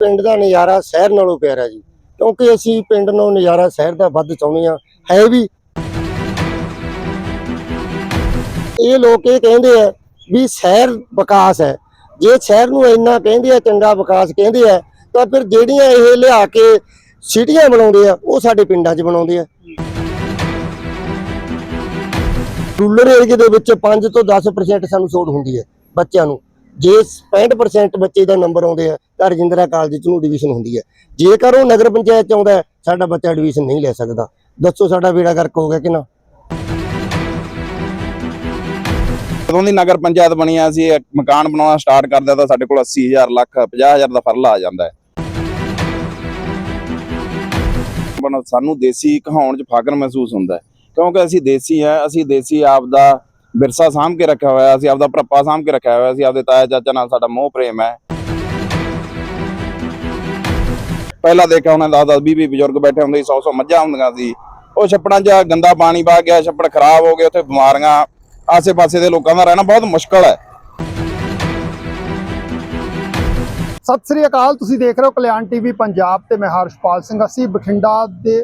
ਪਿੰਡ ਦਾ ਨਜ਼ਾਰਾ ਸ਼ਹਿਰ ਨਾਲੋਂ ਪਿਆਰਾ ਜੀ। ਕਿਉਂਕਿ ਅਸੀਂ ਪਿੰਡ ਨੂੰ ਨਜ਼ਾਰਾ ਸ਼ਹਿਰ ਦਾ ਵੱਧ ਚਾਹੁੰਦੇ ਆ ਹੈ ਵੀ। ਇਹ ਲੋਕ ਇਹ ਕਹਿੰਦੇ ਆ ਵੀ ਸ਼ਹਿਰ ਵਿਕਾਸ ਹੈ। ਜੇ ਸ਼ਹਿਰ ਨੂੰ ਇੰਨਾ ਕਹਿੰਦੇ ਆ, ਚੰਗਾ ਵਿਕਾਸ ਕਹਿੰਦੇ ਆ, ਤਾਂ ਫਿਰ ਜਿਹੜੀਆਂ ਇਹ ਲਿਆ ਕੇ ਸਿਟੀਆਂ ਬਣਾਉਂਦੇ ਆ, ਉਹ ਸਾਡੇ ਪਿੰਡਾਂ 'ਚ ਬਣਾਉਂਦੇ ਆ। ਰੂਰਲ ਏਰੀਆ ਦੇ ਵਿੱਚ 5 ਤੋਂ 10% ਸਾਨੂੰ ਛੋਟ ਹੁੰਦੀ ਹੈ ਬੱਚਿਆਂ ਨੂੰ। ਜੇ 65% ਬੱਚੇ ਦਾ ਨੰਬਰ ਆਉਂਦੇ ਆ ਤਾਂ ਰਜਿੰਦਰਾ ਕਾਲਜ ਚ ਨੂੰ ਐਡਮਿਸ਼ਨ ਹੁੰਦੀ ਹੈ। ਜੇਕਰ ਉਹ ਨਗਰ ਪੰਚਾਇਤ ਚ ਆਉਂਦਾ ਸਾਡਾ ਬੱਚਾ ਐਡਮਿਸ਼ਨ ਨਹੀਂ ਲੈ ਸਕਦਾ। ਦੱਸੋ ਸਾਡਾ ਬੇੜਾ ਗਰਕ ਹੋ ਗਿਆ ਕਿ ਨਾ? ਜਦੋਂ ਦੀ ਨਗਰ ਪੰਚਾਇਤ ਬਣੀ ਆ, ਅਸੀਂ ਮਕਾਨ ਬਣਾਉਣਾ ਸਟਾਰਟ ਕਰਦੇ ਤਾਂ ਸਾਡੇ ਕੋਲ 80000 ਲੱਖ 50000 ਦਾ ਫਰਲਾ ਆ ਜਾਂਦਾ ਹੈ। ਬਣ, ਸਾਨੂੰ ਦੇਸੀ ਕਹਾਉਣ 'ਚ ਫਖਰ ਮਹਿਸੂਸ ਹੁੰਦਾ ਹੈ। ਕਿਉਂਕਿ ਅਸੀਂ ਦੇਸੀ ਆ ਅਸੀਂ ਦੇਸੀ ਆਪ ਦਾ ਵਿਰਸਾ ਸਾਂਭ ਕੇ ਰੱਖਿਆ ਹੋਇਆ, ਅਸੀਂ ਆਪਦਾ ਭਰਪਾ ਸਾਂਭ ਕੇ ਰੱਖਿਆ ਹੋਇਆ, ਅਸੀਂ ਆਪਦੇ ਤਾਇਆ ਚਾਚਾ ਨਾਲ ਸਾਡਾ ਮੋਹ, ਪ੍ਰੇਮ ਹੈ। ਪਹਿਲਾਂ ਦੇਖਿਆ ਉਹਨਾਂ 10 10 20 20 ਬਜ਼ੁਰਗ ਬੈਠੇ ਹੁੰਦੇ ਸੀ 100 100 ਮੱਝਾਂ ਹੁੰਦੀਆਂ ਸੀ। ਉਹ ਛੱਪੜਾਂ 'ਚ ਗੰਦਾ ਪਾਣੀ ਵਗ ਗਿਆ ਛੱਪੜ ਖਰਾਬ ਹੋ ਗਏ, ਉੱਥੇ ਬਿਮਾਰੀਆਂ ਆਸੇ-ਪਾਸੇ ਦੇ ਲੋਕਾਂ ਦਾ ਰਹਿਣਾ ਬਹੁਤ ਮੁਸ਼ਕਲ ਹੈ। ਸਤਿ ਸ੍ਰੀ ਅਕਾਲ, ਤੁਸੀਂ ਦੇਖ ਰਹੇ ਹੋ ਕਲਿਆਣ ਟੀਵੀ ਪੰਜਾਬ ਤੇ ਮੈਂ ਹਰਸ਼ਪਾਲ ਸਿੰਘ। ਅਸੀਂ ਬਠਿੰਡਾ ਦੇ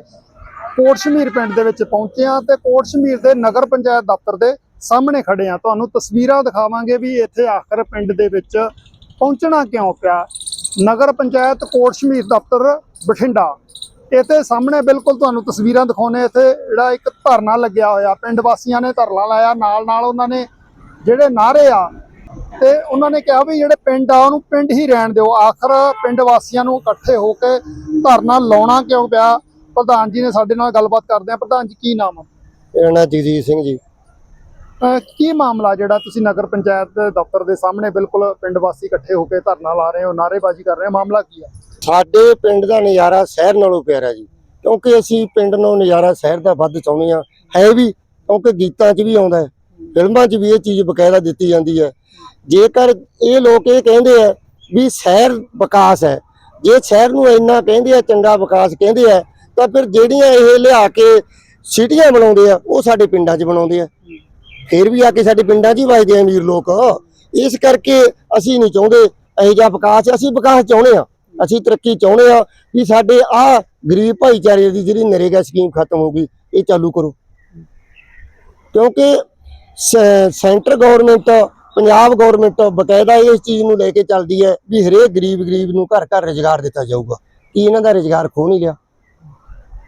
ਕੋਟਸ਼ਮੀਰ ਪਿੰਡ ਦੇ ਵਿੱਚ ਪਹੁੰਚੇ ਹਾਂ ਤੇ ਕੋਟਸ਼ਮੀਰ ਦੇ ਨਗਰ ਪੰਚਾਇਤ ਦਫ਼ਤਰ ਦੇ ਸਾਹਮਣੇ ਖੜੇ ਹਾਂ। ਤੁਹਾਨੂੰ ਤਸਵੀਰਾਂ ਦਿਖਾਵਾਂਗੇ ਵੀ ਇੱਥੇ ਆਖਰ ਪਿੰਡ ਦੇ ਵਿੱਚ ਪਹੁੰਚਣਾ ਕਿਉਂ ਪਿਆ। ਨਗਰ ਪੰਚਾਇਤ ਕੋਟ ਸ਼ਮੀਰ ਦਫ਼ਤਰ ਬਠਿੰਡਾ। ਇੱਥੇ ਸਾਹਮਣੇ ਬਿਲਕੁਲ ਤੁਹਾਨੂੰ ਤਸਵੀਰਾਂ ਦਿਖਾਉਣੇ ਇੱਥੇ ਜਿਹੜਾ ਇੱਕ ਧਰਨਾ ਲੱਗਿਆ ਹੋਇਆ। ਪਿੰਡ ਵਾਸੀਆਂ ਨੇ ਧਰਨਾ ਲਾਇਆ। ਨਾਲ ਨਾਲ ਉਹਨਾਂ ਨੇ ਜਿਹੜੇ ਨਾਰੇ ਆ, ਤੇ ਉਹਨਾਂ ਨੇ ਕਿਹਾ ਵੀ ਜਿਹੜੇ ਪਿੰਡ ਆ, ਉਹਨੂੰ ਪਿੰਡ ਹੀ ਰਹਿਣ ਦਿਓ। ਆਖਰ ਪਿੰਡ ਵਾਸੀਆਂ ਨੂੰ ਇਕੱਠੇ ਹੋ ਕੇ ਧਰਨਾ ਲਾਉਣਾ ਕਿਉਂ ਪਿਆ? ਪ੍ਰਧਾਨ ਜੀ ਨੇ ਸਾਡੇ ਨਾਲ ਗੱਲਬਾਤ ਕਰਦੇ ਆ ਪ੍ਰਧਾਨ ਜੀ, ਕੀ ਨਾਮ ਆ? ਇਹ ਨਾ ਜਗਜੀਤ ਸਿੰਘ ਜੀ। ਕੀ ਮਾਮਲਾ ਜਿਹੜਾ ਤੁਸੀਂ ਨਗਰ ਪੰਚਾਇਤ ਦੇ ਦਫ਼ਤਰ ਦੇ ਸਾਹਮਣੇ ਬਿਲਕੁਲ ਪਿੰਡ ਵਾਸੀ ਇਕੱਠੇ ਹੋ ਕੇ ਧਰਨਾ ਲਾ ਰਹੇ ਹੋ, ਨਾਅਰੇਬਾਜ਼ੀ ਕਰ ਰਹੇ ਹੋ, ਮਾਮਲਾ ਕੀ ਹੈ? ਸਾਡੇ ਪਿੰਡ ਦਾ ਨਜ਼ਾਰਾ ਸ਼ਹਿਰ ਨਾਲੋਂ ਪਿਆਰਾ ਜੀ, ਕਿਉਂਕਿ ਅਸੀਂ ਪਿੰਡ ਨੂੰ ਨਜ਼ਾਰਾ ਸ਼ਹਿਰ ਦਾ ਵੱਧ ਚਾਹੁੰਦੇ ਆ ਹੈ ਵੀ, ਕਿਉਂਕਿ ਗੀਤਾਂ 'ਚ ਵੀ ਆਉਂਦਾ ਹੈ, ਫਿਲਮਾਂ 'ਚ ਵੀ ਇਹ ਚੀਜ਼ ਬਕਾਇਦਾ ਦਿੱਤੀ ਜਾਂਦੀ ਹੈ। ਜੇਕਰ ਇਹ ਲੋਕ ਇਹ ਕਹਿੰਦੇ ਆ ਵੀ ਸ਼ਹਿਰ ਵਿਕਾਸ ਹੈ, ਜੇ ਸ਼ਹਿਰ ਨੂੰ ਇੰਨਾ ਕਹਿੰਦੇ ਆ, ਚੰਗਾ ਵਿਕਾਸ ਕਹਿੰਦੇ ਆ, ਤਾਂ ਫਿਰ ਜਿਹੜੀਆਂ ਇਹ ਲਿਆ ਕੇ ਸਿਟੀਆਂ ਬਣਾਉਂਦੇ ਆ, ਉਹ ਸਾਡੇ ਪਿੰਡਾਂ 'ਚ ਬਣਾਉਂਦੇ ਆ। ਫਿਰ ਵੀ ਆ ਕੇ ਸਾਡੇ ਪਿੰਡਾਂ 'ਚ ਹੀ ਵੱਜਦੇ ਆ ਅਮੀਰ ਲੋਕ। ਇਸ ਕਰਕੇ ਅਸੀਂ ਨਹੀਂ ਚਾਹੁੰਦੇ ਇਹੋ ਜਿਹਾ ਵਿਕਾਸ, ਅਸੀਂ ਵਿਕਾਸ ਚਾਹੁੰਦੇ ਆ ਅਸੀਂ ਤਰੱਕੀ ਚਾਹੁੰਦੇ ਆ ਵੀ ਸਾਡੇ ਆ ਗਰੀਬ ਭਾਈਚਾਰੇ ਦੀ ਜਿਹੜੀ ਨਰੇਗਾ ਸਕੀਮ ਖਤਮ ਹੋ ਗਈ, ਇਹ ਚਾਲੂ ਕਰੋ। ਕਿਉਂਕਿ ਸ- ਸੈਂਟਰ ਗਵਰਨਮੈਂਟ, ਪੰਜਾਬ ਗਵਰਨਮੈਂਟ ਬਕਾਇਦਾ ਇਸ ਚੀਜ਼ ਨੂੰ ਲੈ ਕੇ ਚੱਲਦੀ ਹੈ ਵੀ ਹਰੇਕ ਗਰੀਬ ਗਰੀਬ ਨੂੰ ਘਰ ਘਰ ਰੁਜ਼ਗਾਰ ਦਿੱਤਾ ਜਾਊਗਾ। ਕੀ ਇਹਨਾਂ ਦਾ ਰੁਜ਼ਗਾਰ ਖੋ ਨਹੀਂ ਲਿਆ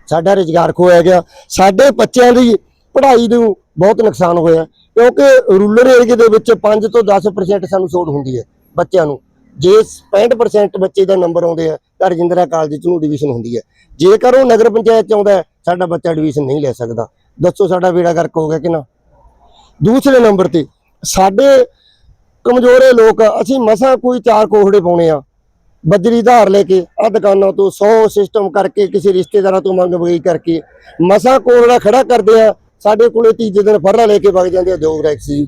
ਸਾਡਾ ਰੁਜ਼ਗਾਰ ਖੋਇਆ ਗਿਆ। ਸਾਡੇ ਬੱਚਿਆਂ ਦੀ ਪੜ੍ਹਾਈ ਨੂੰ ਬਹੁਤ ਨੁਕਸਾਨ ਹੋਇਆ। ਕਿਉਂਕਿ ਰੂਰਲ ਏਰੀਆ ਦੇ ਵਿੱਚ 5 ਤੋਂ 10% ਸਾਨੂੰ ਸੋਧ ਹੁੰਦੀ ਹੈ ਬੱਚਿਆਂ ਨੂੰ। ਜੇ 65% ਬੱਚੇ ਦਾ ਨੰਬਰ ਆਉਂਦੇ ਆ, ਤਾਂ ਰਜਿੰਦਰਾ ਕਾਲਜ ਚ ਨੂੰ ਐਡਮਿਸ਼ਨ ਹੁੰਦੀ ਹੈ। ਜੇਕਰ ਉਹ ਨਗਰ ਪੰਚਾਇਤ ਚ ਆਉਂਦਾ ਸਾਡਾ ਬੱਚਾ ਐਡਮਿਸ਼ਨ ਨਹੀਂ ਲੈ ਸਕਦਾ। ਦੱਸੋ ਸਾਡਾ ਬੇੜਾ ਗਰਕ ਹੋ ਗਿਆ ਕਿ ਨਾ? ਦੂਸਰੇ ਨੰਬਰ ਤੇ, ਸਾਡੇ ਕਮਜ਼ੋਰੇ ਲੋਕ ਅਸੀਂ ਮਸਾਂ ਕੋਈ ਚਾਰ ਕੋਹੜੇ ਪਾਉਣੇ ਆ। ਬੱਜਰੀ ਧਾਰ ਲੈ ਕੇ ਆ ਦੁਕਾਨਾਂ ਤੋਂ 100 ਸਿਸਟਮ ਕਰਕੇ, ਕਿਸੇ ਰਿਸ਼ਤੇਦਾਰਾਂ ਤੋਂ ਮੰਗ ਵਗਈ ਕਰਕੇ ਮਸਾਂ ਕੋਹੜਾ ਖੜਾ ਕਰਦੇ ਆ ਸਾਡੇ ਕੋਲੇ ਤੀਜੇ ਦਿਨ ਫਰਰਾ ਲੈ ਕੇ ਵਗ ਜਾਂਦੇ ਆ ਦੋ ਰੈਕਸ ਜੀ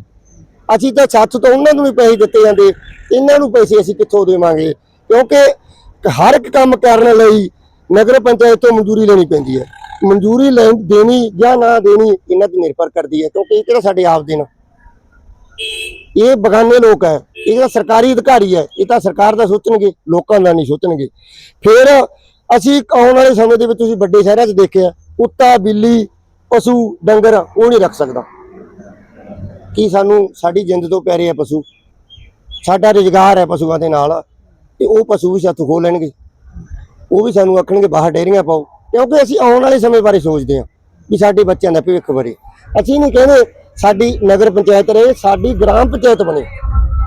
ਅਸੀਂ ਤਾਂ ਛੱਤ ਤੋਂ ਉਹਨਾਂ ਨੂੰ ਵੀ ਪੈਸੇ ਦਿੱਤੇ ਜਾਂਦੇ, ਇਹਨਾਂ ਨੂੰ ਪੈਸੇ ਅਸੀਂ ਕਿੱਥੋਂ ਦੇਵਾਂਗੇ? ਕਿਉਂਕਿ ਹਰ ਇੱਕ ਕੰਮ ਕਰਨ ਲਈ ਨਗਰ ਪੰਚਾਇਤ ਤੋਂ ਮਨਜ਼ੂਰੀ ਲੈਣੀ ਪੈਂਦੀ ਹੈ। ਮਨਜ਼ੂਰੀ ਲੈਣ ਦੇਣੀ ਜਾਂ ਨਾ ਦੇਣੀ, ਇਹਨਾਂ ਤੇ ਨਿਰਭਰ ਕਰਦੀ ਹੈ, ਕਿਉਂਕਿ ਇਹ ਕਿਹੜਾ ਸਾਡੇ ਆਪ ਦੇ ਨਾਲ ਇਹ ਬਗਾਨੇ ਲੋਕ ਹੈ, ਇਹ ਤਾਂ ਸਰਕਾਰੀ ਅਧਿਕਾਰੀ ਹੈ, ਇਹ ਤਾਂ ਸਰਕਾਰ ਦਾ ਸੋਚਣਗੇ, ਲੋਕਾਂ ਦਾ ਨਹੀਂ ਸੋਚਣਗੇ। ਫਿਰ ਅਸੀਂ ਆਉਣ ਵਾਲੇ ਸਮੇਂ ਦੇ ਵਿੱਚ ਤੁਸੀਂ ਵੱਡੇ ਸ਼ਹਿਰਾਂ 'ਚ ਦੇਖਿਆ, ਕੁੱਤਾ, ਬਿੱਲੀ ਪਸ਼ੂ ਡੰਗਰ ਉਹ ਨਹੀਂ ਰੱਖ ਸਕਦਾ। ਕੀ ਸਾਨੂੰ ਸਾਡੀ ਜਿੰਦ ਤੋਂ ਪਿਆਰੇ ਆ ਪਸ਼ੂ? ਸਾਡਾ ਰੁਜ਼ਗਾਰ ਹੈ ਪਸ਼ੂਆਂ ਦੇ ਨਾਲ ਤੇ ਉਹ ਪਸ਼ੂ ਵੀ ਸਾਥੋਂ ਖੋ ਲੈਣਗੇ। ਉਹ ਵੀ ਸਾਨੂੰ ਆਖਣਗੇ, ਬਾਹਰ ਡੇਰੀਆਂ ਪਾਓ। ਕਿਉਂਕਿ ਅਸੀਂ ਆਉਣ ਵਾਲੇ ਸਮੇਂ ਬਾਰੇ ਸੋਚਦੇ ਹਾਂ ਵੀ ਸਾਡੇ ਬੱਚਿਆਂ ਦਾ ਭਵਿੱਖ ਬਾਰੇ ਅਸੀਂ ਨਹੀਂ ਕਹਿੰਦੇ ਸਾਡੀ ਨਗਰ ਪੰਚਾਇਤ ਰਹੇ, ਸਾਡੀ ਗ੍ਰਾਮ ਪੰਚਾਇਤ ਬਣੇ।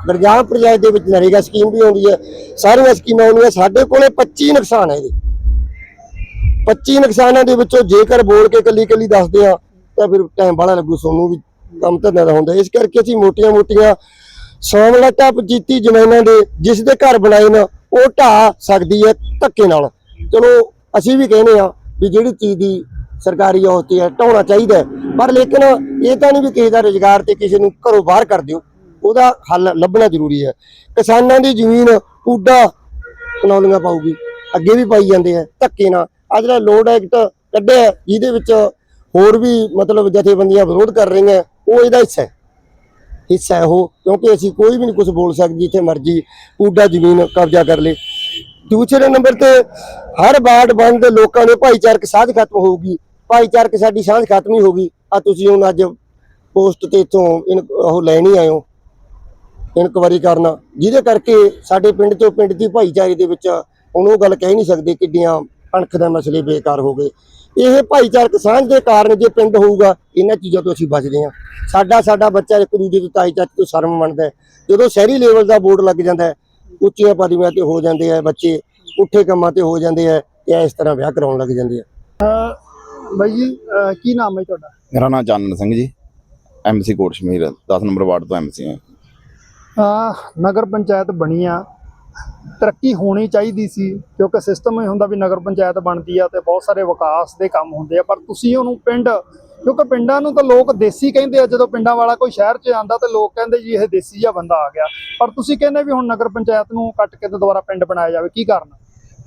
ਗ੍ਰਾਮ ਪੰਚਾਇਤ ਦੇ ਵਿੱਚ ਨਰੇਗਾ ਸਕੀਮ ਵੀ ਆਉਂਦੀ ਹੈ, ਸਾਰੀਆਂ ਸਕੀਮਾਂ ਆਉਂਦੀਆਂ, ਸਾਡੇ ਕੋਲੇ 25 ਨੁਕਸਾਨ ਹੈ ਇਹਦੇ। 25 ਨੁਕਸਾਨਾਂ ਦੇ ਵਿੱਚੋਂ ਜੇਕਰ ਬੋਲ ਕੇ ਕੱਲੀ ਕੱਲੀ ਦੱਸਦੇ ਆ ਤਾਂ ਫਿਰ ਟਾਈਮ ਬਾਹਲਾ ਲੱਗੂ, ਸੋਨੂੰ ਵੀ ਕੰਮ ਧੰਦਾ ਦਾ ਹੁੰਦਾ। ਇਸ ਕਰਕੇ ਅਸੀਂ ਮੋਟੀਆਂ ਮੋਟੀਆਂ ਸੋਮਲਤਾ ਪਜੀਤੀ ਜ਼ਮੀਨਾਂ ਦੇ, ਜਿਸ ਦੇ ਘਰ ਬਣਾਏ ਨਾ, ਉਹ ਢਾ ਸਕਦੀ ਹੈ ਧੱਕੇ ਨਾਲ। ਚਲੋ, ਅਸੀਂ ਵੀ ਕਹਿੰਦੇ ਆ ਵੀ ਜਿਹੜੀ ਚੀਜ਼ ਦੀ ਸਰਕਾਰੀ ਹੋਤੀ ਹੈ, ਢਾਉਣਾ ਚਾਹੀਦਾ ਪਰ ਲੇਕਿਨ ਇਹ ਤਾਂ ਨਹੀਂ ਵੀ ਕਿਸੇ ਦਾ ਰੁਜ਼ਗਾਰ ਤੇ ਕਿਸੇ ਨੂੰ ਘਰੋਂ ਬਾਹਰ ਕਰ ਦਿਓ। ਉਹਦਾ ਹੱਲ ਲੱਭਣਾ ਜ਼ਰੂਰੀ ਹੈ। ਕਿਸਾਨਾਂ ਦੀ ਜ਼ਮੀਨ ਉੱਡਾ ਕਨੌਲੀਆਂ ਪਾਊਗੀ। ਅੱਗੇ ਵੀ ਪਾਈ ਜਾਂਦੇ ਆ, ਧੱਕੇ ਨਾਲ। ਆ ਜਿਹੜਾ ਲੋਡ ਐਕਟ ਕੱਢਿਆ ਜਿਹਦੇ ਵਿੱਚ ਹੋਰ ਵੀ ਮਤਲਬ ਜਥੇਬੰਦੀਆਂ ਵਿਰੋਧ ਕਰ ਰਹੀਆਂ, ਉਹ ਇਹਦਾ ਹਿੱਸਾ ਹੈ। ਹਿੱਸਾ ਹੈ ਉਹ, ਕਿਉਂਕਿ ਅਸੀਂ ਕੋਈ ਵੀ ਨਹੀਂ ਕੁਝ ਬੋਲ ਸਕਦੇ, ਜਿੱਥੇ ਮਰਜ਼ੀ ਪੂਡਾ ਜ਼ਮੀਨ ਕਬਜ਼ਾ ਕਰ ਲੇ ਦੂਸਰੇ ਨੰਬਰ ਤੇ, ਹਰ ਵਾਰਡ ਬੰਦ ਦੇ ਲੋਕਾਂ ਦੇ ਭਾਈਚਾਰਕ ਸਾਂਝ ਖਤਮ ਹੋਊਗੀ। ਭਾਈਚਾਰਕ ਸਾਡੀ ਸਾਂਝ ਖਤਮ ਹੀ ਹੋਗੀ ਆ ਤੁਸੀਂ ਹੁਣ ਅੱਜ ਪੋਸਟ ਤੇ ਇਥੋਂ ਉਹ ਲੈਣੀ ਆਇਓ ਇਨਕੁਆਰੀ ਕਰਨਾ। ਜਿਹਦੇ ਕਰਕੇ ਸਾਡੇ ਪਿੰਡ ਤੋਂ ਪਿੰਡ ਦੀ ਭਾਈਚਾਰੇ ਦੇ ਵਿੱਚ ਹੁਣ ਉਹ ਗੱਲ ਕਹਿ ਨਹੀਂ ਸਕਦੇ ਕਿੱਡੀਆਂ ਅਣਖ ਦੇ ਮਸਲੇ ਬੇਕਾਰ ਹੋ ਗਏ। ਇਹ ਭਾਈਚਾਰਕ ਸਾਂਝ ਦੇ ਕਾਰਨ ਜੇ ਪਿੰਡ ਹੋਊਗਾ ਇਹਨਾਂ ਚੀਜ਼ਾਂ ਤੋਂ ਅਸੀਂ ਬਚਦੇ ਹਾਂ। ਸਾਡਾ ਸਾਡਾ ਬੱਚਾ ਇੱਕ ਦੂਜੇ ਦੀ ਤਾਈ ਚਾਚੀ ਤੋਂ ਸ਼ਰਮ ਮੰਨਦਾ ਜਦੋਂ ਸ਼ਹਿਰੀ ਲੈਵਲ ਦਾ ਬੋਰਡ ਲੱਗ ਜਾਂਦਾ ਉੱਚੀਆਂ ਪਦਵੀਆਂ ਤੇ ਹੋ ਜਾਂਦੇ ਆ ਬੱਚੇ ਉੱਠੇ ਕੰਮਾਂ ਤੇ ਹੋ ਜਾਂਦੇ ਆ ਤੇ ਇਸ ਤਰ੍ਹਾਂ ਵਿਆਹ ਕਰਾਉਣ ਲੱਗ ਜਾਂਦੇ ਆ। ਬਾਈ ਜੀ ਕੀ ਨਾਮ ਹੈ ਤੁਹਾਡਾ? ਮੇਰਾ ਨਾਮ Chanan Singh ji. MC Kot Shamir 10 number ward ਤੋਂ ਐਮਸੀ ਹਾਂ। ਨਗਰ ਪੰਚਾਇਤ ਬਣੀ ਆ। ਤਰੱਕੀ ਹੋਣੀ ਚਾਹੀਦੀ ਸੀ, ਕਿਉਂਕਿ ਸਿਸਟਮ ਇਹ ਹੁੰਦਾ ਵੀ ਨਗਰ ਪੰਚਾਇਤ ਬਣਦੀ ਆ ਤੇ ਬਹੁਤ ਸਾਰੇ ਵਿਕਾਸ ਦੇ ਕੰਮ ਹੁੰਦੇ ਆ, ਪਰ ਤੁਸੀਂ ਉਹਨੂੰ ਪਿੰਡ, ਕਿਉਂਕਿ ਪਿੰਡਾਂ ਨੂੰ ਤਾਂ ਲੋਕ ਦੇਸੀ ਕਹਿੰਦੇ ਆ, ਜਦੋਂ ਪਿੰਡਾਂ ਵਾਲਾ ਕੋਈ ਸ਼ਹਿਰ 'ਚ ਆਂਦਾ ਤੇ ਲੋਕ ਕਹਿੰਦੇ ਜੀ ਇਹ ਦੇਸੀ ਜਿਹਾ ਬੰਦਾ ਆ ਗਿਆ। ਪਰ ਤੁਸੀਂ ਕਹਿੰਦੇ ਵੀ ਹੁਣ ਨਗਰ ਪੰਚਾਇਤ ਨੂੰ ਕੱਟ ਕੇ ਤੇ ਦੁਬਾਰਾ ਪਿੰਡ ਬਣਾਇਆ ਜਾਵੇ, ਕੀ ਕਾਰਨ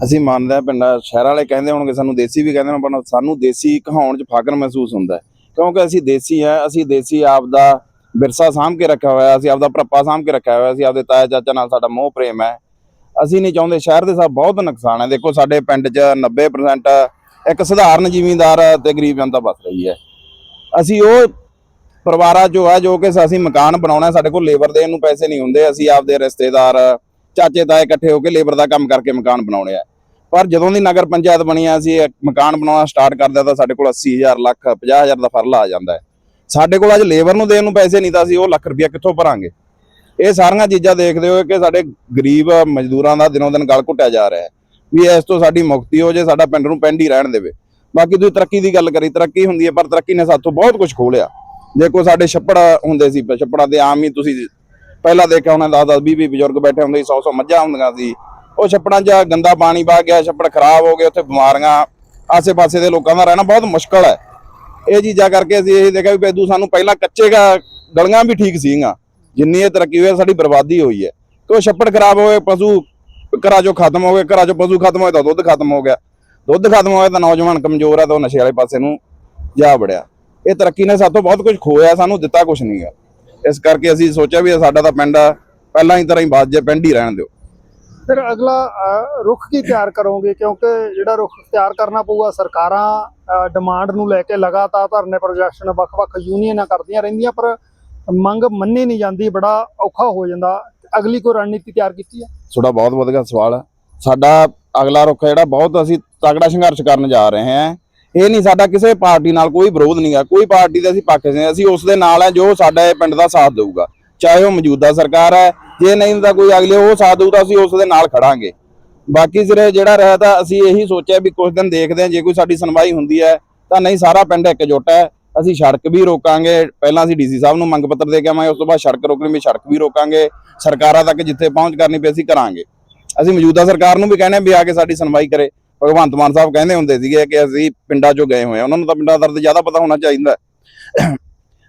ਅਸੀਂ ਮੰਨਦੇ ਹਾਂ ਪਿੰਡਾਂ, ਸ਼ਹਿਰਾਂ ਵਾਲੇ ਕਹਿੰਦੇ ਹੋਣਗੇ ਸਾਨੂੰ ਦੇਸੀ ਵੀ ਕਹਿੰਦੇ ਨੇ ਪਰ ਸਾਨੂੰ ਦੇਸੀ ਕਹਾਉਣ 'ਚ ਫਖਰ ਮਹਿਸੂਸ ਹੁੰਦਾ ਹੈ। ਕਿਉਂਕਿ ਅਸੀਂ ਦੇਸੀ ਹੈ, ਅਸੀਂ ਦੇਸੀ ਆਪ ਦਾ ਵਿਰਸਾ ਸਾਂਭ ਕੇ ਰੱਖਿਆ ਹੋਇਆ, ਅਸੀਂ ਆਪ ਦਾ ਭਰਪਾ ਸਾਂਭ ਕੇ ਰੱਖਿਆ ਹੋਇਆ, ਅਸੀਂ ਆਪਦੇ ਤਾਇਆ ਚਾਚਾ ਨਾਲ ਸਾਡਾ ਮੋਹ, ਪ੍ਰੇਮ ਹੈ। ਅਸੀਂ ਨਹੀਂ ਚਾਹੁੰਦੇ ਸ਼ਹਿਰ ਦੇ ਸਭ ਬਹੁਤ ਨੁਕਸਾਨ ਹੈ। ਦੇਖੋ ਸਾਡੇ ਪਿੰਡ 'ਚ 90% ਇੱਕ ਸਧਾਰਨ ਜ਼ਿਮੀਂਦਾਰ ਤੇ ਗਰੀਬ ਜਨਤਾ ਬਸ ਰਹੀ ਹੈ। ਅਸੀਂ ਉਹ ਪਰਿਵਾਰਾਂ ਜੋ ਹੈ ਜੋ ਕਿ ਅਸੀਂ ਮਕਾਨ ਬਣਾਉਣਾ, ਸਾਡੇ ਕੋਲ ਲੇਬਰ ਦੇਣ ਨੂੰ ਪੈਸੇ ਨਹੀਂ ਹੁੰਦੇ। ਅਸੀਂ ਆਪਦੇ ਰਿਸ਼ਤੇਦਾਰ, ਚਾਚੇ, ਤਾਏ ਇਕੱਠੇ ਹੋ ਕੇ ਲੇਬਰ ਦਾ ਕੰਮ ਕਰਕੇ ਮਕਾਨ ਬਣਾਉਣੇ ਆ। ਪਰ ਜਦੋਂ ਦੀ ਨਗਰ ਪੰਚਾਇਤ ਬਣੀ ਆ, ਅਸੀਂ ਮਕਾਨ ਬਣਾਉਣਾ ਸਟਾਰਟ ਕਰਦੇ ਤਾਂ ਸਾਡੇ ਕੋਲ 80000 ਲੱਖ 50000 ਦਾ ਫਰਲਾ ਆ ਜਾਂਦਾ ਹੈ। ਸਾਡੇ ਕੋਲ ਅੱਜ ਲੇਬਰ ਨੂੰ ਦੇਣ ਨੂੰ ਪੈਸੇ ਨਹੀਂ ਤਾਂ ਅਸੀਂ ਉਹ ਲੱਖ ਰੁਪਇਆ ਕਿੱਥੋਂ ਭਰਾਂਗੇ? ਇਹ ਸਾਰੀਆਂ ਚੀਜ਼ਾਂ ਦੇਖਦੇ ਹੋਏ ਕਿ ਸਾਡੇ ਗਰੀਬ ਮਜ਼ਦੂਰਾਂ ਦਾ ਦਿਨੋਂ ਦਿਨ ਗਲ ਘੁੱਟਿਆ ਜਾ ਰਿਹਾ ਹੈ ਵੀ ਇਸ ਤੋਂ ਸਾਡੀ ਮੁਕਤੀ ਹੋ ਜੇ, ਸਾਡਾ ਪਿੰਡ ਨੂੰ ਪਿੰਡ ਹੀ ਰਹਿਣ ਦੇਵੇ। ਬਾਕੀ ਤੁਸੀਂ ਤਰੱਕੀ ਦੀ ਗੱਲ ਕਰੀ, ਤਰੱਕੀ ਹੁੰਦੀ ਹੈ, ਪਰ ਤਰੱਕੀ ਨੇ ਸਾਥੋਂ ਬਹੁਤ ਕੁਝ ਖੋਲਿਆ ਦੇਖੋ, ਸਾਡੇ ਛੱਪੜ ਹੁੰਦੇ ਸੀ, ਛੱਪੜਾਂ ਦੇ ਆਮ ਹੀ ਤੁਸੀਂ ਪਹਿਲਾਂ ਦੇਖਿਆ ਹੋਣਾ 10 10 20 20 ਬਜ਼ੁਰਗ ਬੈਠੇ ਹੁੰਦੇ ਸੀ 100 100 ਮੱਝਾਂ ਹੁੰਦੀਆਂ ਸੀ। ਉਹ ਛੱਪੜਾਂ 'ਚ ਗੰਦਾ ਪਾਣੀ ਵਗ ਗਿਆ, ਛੱਪੜ ਖਰਾਬ ਹੋ ਗਏ, ਉੱਥੇ ਬਿਮਾਰੀਆਂ ਆਸੇ-ਪਾਸੇ ਦੇ ਲੋਕਾਂ ਦਾ ਰਹਿਣਾ ਬਹੁਤ ਮੁਸ਼ਕਲ ਹੈ। ਇਹ ਚੀਜ਼ਾਂ ਕਰਕੇ ਅਸੀਂ ਇਹ ਦੇਖਿਆ ਵੀ ਪੈਦੂ ਸਾਨੂੰ ਪਹਿਲਾਂ ਕੱਚੇ ਗਾ ਗਲੀਆਂ ਵੀ ਠੀਕ ਸੀਗੀਆਂ। ਜਿੰਨੀ ਇਹ ਤਰੱਕੀ ਹੋਈ ਹੈ ਸਾਡੀ ਬਰਬਾਦੀ ਹੋਈ ਹੈ। ਕਿ ਛੱਪੜ ਖਰਾਬ ਹੋਏ ਪਸ਼ੂ ਘਰਾਂ 'ਚੋਂ ਖਤਮ ਹੋ ਗਏ ਘਰਾਂ 'ਚੋਂ ਪਸ਼ੂ ਖਤਮ ਹੋਏ ਤਾਂ ਦੁੱਧ ਖਤਮ ਹੋ ਗਿਆ। ਦੁੱਧ ਖਤਮ ਹੋਇਆ ਤਾਂ ਨੌਜਵਾਨ ਕਮਜ਼ੋਰ ਹੈ ਤਾਂ ਉਹ ਨਸ਼ੇ ਵਾਲੇ ਪਾਸੇ ਨੂੰ ਜਾ ਵੜਿਆ। ਇਹ ਤਰੱਕੀ ਨੇ ਸਾਤੋਂ ਬਹੁਤ ਕੁਝ ਖੋਇਆ ਸਾਨੂੰ ਦਿੱਤਾ ਕੁਝ ਨਹੀਂਗਾ ਇਸ ਕਰਕੇ ਅਸੀਂ ਸੋਚਿਆ ਵੀ ਸਾਡਾ ਤਾਂ ਪਿੰਡ ਆ, ਪਹਿਲਾਂ ਹੀ ਤਰ੍ਹਾਂ ਹੀ ਬਾਦ ਜੇ ਪਿੰਡ ਹੀ ਰਹਿਣ ਦਿਓ। ਫਿਰ ਅਗਲਾ ਰੁੱਖ ਕੀ ਤਿਆਰ ਕਰੋਗੇ? ਕਿਉਂਕਿ ਜਿਹੜਾ ਰੁੱਖ ਤਿਆਰ ਕਰਨਾ ਪਊਗਾ ਸਰਕਾਰਾਂ ਡਿਮਾਂਡ ਨੂੰ ਲੈ ਕੇ ਲਗਾਤਾਰ ਧਰਨੇ ਪ੍ਰੋਜੈਕਸ਼ਨ ਵੱਖ-ਵੱਖ ਯੂਨੀਅਨਾਂ ਕਰਦੀਆਂ ਰਹਿੰਦੀਆਂ ਪਰ ਮੰਗ ਮੰਨੀ ਨਹੀਂ ਜਾਂਦੀ, ਬੜਾ ਔਖਾ ਹੋ ਜਾਂਦਾ। ਅਗਲੀ ਕੋਈ ਰਣਨੀਤੀ ਤਿਆਰ ਕੀਤੀ ਹੈ? ਤੁਹਾਡਾ ਬਹੁਤ ਵਧੀਆ ਸਵਾਲ ਹੈ। ਸਾਡਾ ਅਗਲਾ ਰੁੱਖ ਜਿਹੜਾ ਬਹੁਤ ਅਸੀਂ ਤਗੜਾ ਸੰਘਰਸ਼ ਕਰਨ ਜਾ ਰਹੇ ਹਾਂ। ਇਹ ਨਹੀਂ ਸਾਡਾ ਕਿਸੇ ਪਾਰਟੀ ਨਾਲ ਕੋਈ ਵਿਰੋਧ ਨਹੀਂਗਾ ਕੋਈ ਪਾਰਟੀ ਦੇ ਅਸੀਂ ਪੱਖ ਨਹੀਂ। ਅਸੀਂ ਉਸ ਦੇ ਨਾਲ ਹੈ ਜੋ ਸਾਡਾ ਇਹ ਪਿੰਡ ਦਾ ਸਾਥ ਦੇਊਗਾ। ਚਾਹੇ ਉਹ ਮੌਜੂਦਾ ਸਰਕਾਰ ਹੈ, ਜੇ ਨਹੀਂ ਤਾਂ ਕੋਈ ਅਗਲੇ ਉਹ ਸਾਥ ਦੇਊ ਤਾਂ ਅਸੀਂ ਉਸ ਦੇ ਨਾਲ ਖੜਾਂਗੇ। ਬਾਕੀ ਸਿਰੇ ਜਿਹੜਾ ਰਹਿ ਤਾਂ ਅਸੀਂ ਇਹੀ ਸੋਚਿਆ ਵੀ ਕੁਝ ਦਿਨ ਦੇਖਦੇ ਹਾਂ। ਜੇ ਕੋਈ ਸਾਡੀ ਸੁਣਵਾਈ ਹੁੰਦੀ ਹੈ, ਤਾਂ ਨਹੀਂ ਸਾਰਾ ਪਿੰਡ ਇਕਜੁੱਟ ਹੈ। ਅਸੀਂ ਸੜਕ ਵੀ ਰੋਕਾਂਗੇ। ਪਹਿਲਾਂ ਅਸੀਂ ਡੀਸੀ ਸਾਹਿਬ ਨੂੰ ਮੰਗ ਪੱਤਰ ਦੇ ਕੇ ਆਵਾਂਗੇ, ਉਸ ਤੋਂ ਬਾਅਦ ਸੜਕ ਰੋਕਣੀ ਵੀ ਸੜਕ ਵੀ ਰੋਕਾਂਗੇ। ਸਰਕਾਰਾਂ ਤੱਕ ਜਿੱਥੇ ਪਹੁੰਚ ਕਰਨੀ ਪਈ ਅਸੀਂ ਕਰਾਂਗੇ। ਅਸੀਂ ਮੌਜੂਦਾ ਸਰਕਾਰ ਨੂੰ ਵੀ ਕਹਿੰਦੇ ਵੀ ਆ ਕੇ ਸਾਡੀ ਸੁਣਵਾਈ ਕਰੇ। ਭਗਵੰਤ ਮਾਨ ਸਾਹਿਬ ਕਹਿੰਦੇ ਹੁੰਦੇ ਸੀਗੇ ਕਿ ਅਸੀਂ ਪਿੰਡਾਂ 'ਚੋਂ ਗਏ ਹੋਏ ਆ ਉਹਨਾਂ ਨੂੰ ਤਾਂ ਪਿੰਡਾਂ ਦਾ ਦਰਦ ਜ਼ਿਆਦਾ ਪਤਾ ਹੋਣਾ ਚਾਹੀਦਾ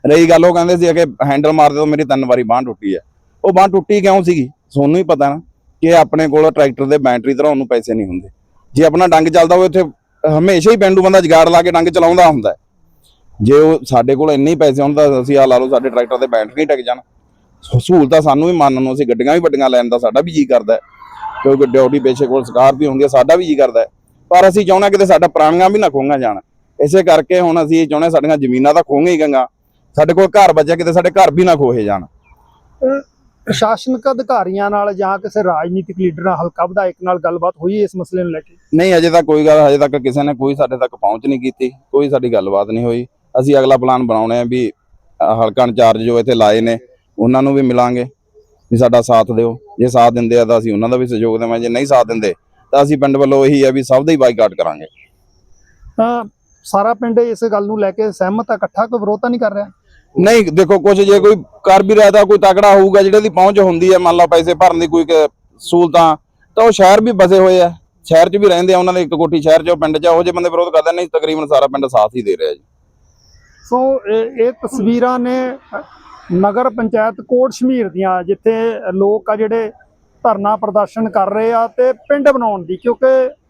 ਰਹੀ ਗੱਲ ਉਹ ਕਹਿੰਦੇ ਸੀ ਕਿ ਹੈਂਡਲ ਮਾਰਦੇ ਤੋਂ ਮੇਰੀ ਤਿੰਨ ਵਾਰੀ ਬਾਂਹ ਟੁੱਟੀ ਹੈ। ਉਹ ਬਾਂਹ ਟੁੱਟੀ ਕਿਉਂ ਸੀਗੀ? ਤੁਹਾਨੂੰ ਹੀ ਪਤਾ ਨਾ ਕਿ ਆਪਣੇ ਕੋਲ ਟਰੈਕਟਰ ਦੇ ਬੈਟਰੀ ਧਰਾਉਣ ਨੂੰ ਪੈਸੇ ਨਹੀਂ ਹੁੰਦੇ। ਜੇ ਆਪਣਾ ਡੰਗ ਚੱਲਦਾ ਹੋਵੇ, ਉੱਥੇ ਹਮੇਸ਼ਾ ਹੀ ਪਿੰਡੂ ਬੰਦਾ ਜਗਾੜ ਲਾ ਕੇ ਡੰਗ ਚਲਾਉਂਦਾ ਹੁੰਦਾ ਜੇ ਉਹ ਸਾਡੇ ਕੋਲ ਇੰਨੇ ਹੀ ਪੈਸੇ ਹੋਣ ਤਾਂ ਅਸੀਂ ਆ ਲਾ ਲਓ ਸਾਡੇ ਟਰੈਕਟਰ ਦੇ ਬੈਟਰੀ ਟਿਕ ਜਾਣ। ਸਹੂ- ਸਹੂਲਤਾਂ ਸਾਨੂੰ ਵੀ ਮੰਨਣ ਨੂੰ ਅਸੀਂ ਗੱਡੀਆਂ ਵੀ ਵੱਡੀਆਂ ਲੈਣ ਦਾ ਸਾਡਾ ਵੀ ਜੀ ਕਰਦਾ। ਕਿਉਂਕਿ ਡਿਊਟੀ ਪੇਸ਼ੇ ਕੋਲ ਸਕਾਰਪੀਓ ਹੁੰਦੀ ਹੈ ਸਾਡਾ ਵੀ ਜੀ ਕਰਦਾ। ਪਰ ਅਸੀਂ ਚਾਹੁੰਦੇ ਕਿਤੇ ਸਾਡਾ ਪੁਰਾਣੀਆਂ ਵੀ ਨਾ ਖੋਈਆਂ ਜਾਣ। ਇਸੇ ਕਰਕੇ ਹੁਣ ਅਸੀਂ ਇਹ ਚਾਹੁੰਦੇ ਸਾਡੀਆਂ ਜ਼ਮੀਨਾਂ ਤਾਂ ਖੋਈਆਂ ਹੀ ਗੰਗਾ ਸਾਡੇ ਕੋਲ ਘਰ ਬਚਿਆ ਕਿਤੇ ਸਾਡੇ ਘਰ ਵੀ ਨਾ ਖੋਹੇ ਜਾਣ। ਪ੍ਰਸ਼ਾਸਨਿਕ ਅਧਿਕਾਰੀਆਂ ਨਾਲ ਜਾਂ ਕਿਸੇ ਰਾਜਨੀਤਿਕ ਲੀਡਰ ਨਾਲ ਹਲਕਾ ਵਿਧਾਇਕ ਨਾਲ ਗੱਲਬਾਤ ਹੋਈ ਇਸ ਮਸਲੇ ਨੂੰ ਲੈ ਕੇ? ਨਹੀਂ ਅਜੇ ਤੱਕ ਕੋਈ ਗੱਲ ਹਜੇ ਤੱਕ ਕਿਸੇ ਨੇ ਕੋਈ ਸਾਡੇ ਤੱਕ ਪਹੁੰਚ ਨਹੀਂ ਕੀਤੀ ਕੋਈ ਸਾਡੀ ਗੱਲਬਾਤ ਨਹੀਂ ਹੋਈ। ਅਸੀਂ ਅਗਲਾ ਪਲਾਨ ਬਣਾਉਣੇ ਆ ਵੀ ਹਲਕਾ ਇੰਚਾਰਜ ਜੋ ਇੱਥੇ ਲਾਏ ਨੇ ਉਹਨਾਂ ਨੂੰ ਵੀ ਮਿਲਾਂਗੇ ਵੀ ਸਾਡਾ ਸਾਥ ਦਿਓ। ਜੇ ਸਾਥ ਦਿੰਦੇ ਆ ਤਾਂ ਅਸੀਂ ਉਹਨਾਂ ਦਾ ਵੀ ਸਹਿਯੋਗ ਦੇਵਾਂਗੇ ਜੇ ਨਹੀਂ ਸਾਥ ਦਿੰਦੇ ਤਾਂ ਅਸੀਂ ਪਿੰਡ ਵੱਲੋਂ ਇਹੀ ਆ ਵੀ ਸਭ ਦਾ ਹੀ ਬਾਈਕਾਟ ਕਰਾਂਗੇ। ਸਾਰਾ ਪਿੰਡ ਇਸ ਗੱਲ ਨੂੰ ਲੈ ਕੇ ਸਹਿਮਤ ਹੈ ਇਕੱਠਾ ਕੋਈ ਵਿਰੋਧ ਤਾਂ ਨਹੀਂ ਕਰ ਰਿਹਾ? ਨਹੀਂ ਦੇਖੋ ਕੁਝ ਜੇ ਕੋਈ ਕਰ ਵੀ ਰਿਹਾ ਤਾਂ ਕੋਈ ਤਕੜਾ ਹੋਊਗਾ ਜਿਹੜੇ ਦੀ ਪਹੁੰਚ ਹੁੰਦੀ ਹੈ ਮੰਨ ਲਓ ਪੈਸੇ ਭਰਨ ਦੀ ਕੋਈ ਸਹੂਲਤਾਂ ਤਾਂ ਉਹ ਸ਼ਹਿਰ ਵੀ ਬਸੇ ਹੋਏ ਆ। ਸ਼ਹਿਰ 'ਚ ਵੀ ਰਹਿੰਦੇ ਆ ਉਹਨਾਂ ਦੇ ਇੱਕ ਕੋਠੀ ਸ਼ਹਿਰ 'ਚ ਉਹ ਪਿੰਡ 'ਚ ਆ, ਉਹੋ ਜਿਹੇ ਬੰਦੇ ਵਿਰੋਧ ਕਰਦੇ ਨਹੀਂ ਤਕਰੀਬਨ ਸਾਰਾ ਪਿੰਡ ਸਾਥ ਹੀ ਦੇ ਰਿਹਾ ਜੀ। ਸੋ, ਇਹ ਇਹ ਤਸਵੀਰਾਂ ਨੇ ਨਗਰ ਪੰਚਾਇਤ ਕੋਟ ਸ਼ਮੀਰ ਦੀਆਂ, ਜਿੱਥੇ ਲੋਕ ਆ ਜਿਹੜੇ ਧਰਨਾ ਪ੍ਰਦਰਸ਼ਨ ਕਰ ਰਹੇ ਆ ਤੇ ਪਿੰਡ ਬਣਾਉਣ ਦੀ, ਕਿਉਂਕਿ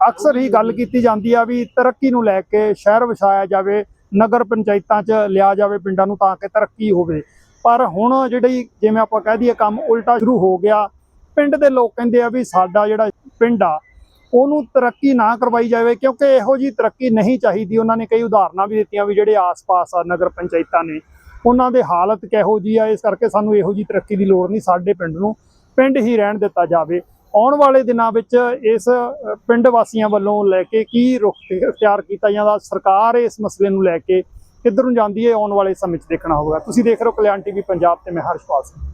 ਅਕਸਰ ਹੀ ਗੱਲ ਕੀਤੀ ਜਾਂਦੀ ਆ ਵੀ ਤਰੱਕੀ ਨੂੰ ਲੈ ਕੇ ਸ਼ਹਿਰ ਵਸਾਇਆ ਜਾਵੇ, ਨਗਰ ਪੰਚਾਇਤਾਂ 'ਚ ਲਿਆ ਜਾਵੇ ਪਿੰਡਾਂ ਨੂੰ ਤਾਂ ਕਿ ਤਰੱਕੀ ਹੋਵੇ। ਪਰ ਹੁਣ ਜਿਹੜੀ, ਜਿਵੇਂ ਆਪਾਂ ਕਹਿ ਦਈਏ, ਕੰਮ ਉਲਟਾ ਸ਼ੁਰੂ ਹੋ ਗਿਆ, ਪਿੰਡ ਦੇ ਲੋਕ ਕਹਿੰਦੇ ਆ ਵੀ ਸਾਡਾ ਜਿਹੜਾ ਪਿੰਡ ਆ ਉਹਨੂੰ ਤਰੱਕੀ ਨਾ ਕਰਵਾਈ ਜਾਵੇ, ਕਿਉਂਕਿ ਇਹੋ ਜੀ ਤਰੱਕੀ ਨਹੀਂ ਚਾਹੀਦੀ। ਉਹਨਾਂ ਨੇ ਕਈ ਉਦਾਹਰਨਾਂ ਵੀ ਦਿੱਤੀਆਂ ਵੀ ਜਿਹੜੇ ਆਸ-ਪਾਸ ਆ ਨਗਰ ਪੰਚਾਇਤਾਂ ਨੇ। ਉਹਨਾਂ ਦੇ ਹਾਲਤ ਕਿਹੋ ਜੀ ਆ, ਇਸ ਕਰਕੇ ਸਾਨੂੰ ਇਹੋ ਜੀ ਤਰੱਕੀ ਦੀ ਲੋੜ ਨਹੀਂ ਸਾਡੇ ਪਿੰਡ ਨੂੰ, ਪਿੰਡ ਹੀ ਰਹਿਣ ਦਿੱਤਾ ਜਾਵੇ। ਆਉਣ ਵਾਲੇ ਦਿਨਾਂ ਵਿੱਚ ਇਸ ਪਿੰਡ ਵਾਸੀਆਂ ਵੱਲੋਂ ਲੈ ਕੇ ਕੀ ਰੁਖ ਤਿਆਰ ਕੀਤਾ ਜਾਂਦਾ, ਸਰਕਾਰ ਇਸ ਮਸਲੇ ਨੂੰ ਲੈ ਕੇ ਕਿੱਧਰ ਨੂੰ ਜਾਂਦੀ ਹੈ, ਆਉਣ ਵਾਲੇ ਸਮੇਂ 'ਚ ਦੇਖਣਾ ਹੋਵੇਗਾ ਤੁਸੀਂ ਦੇਖ ਰਹੇ ਹੋ ਕਲਿਆਣ ਟੀਵੀ ਪੰਜਾਬ ਤੇ, ਮੈਂ ਹਰਸ਼ਪਾਲ ਸਿੰਘ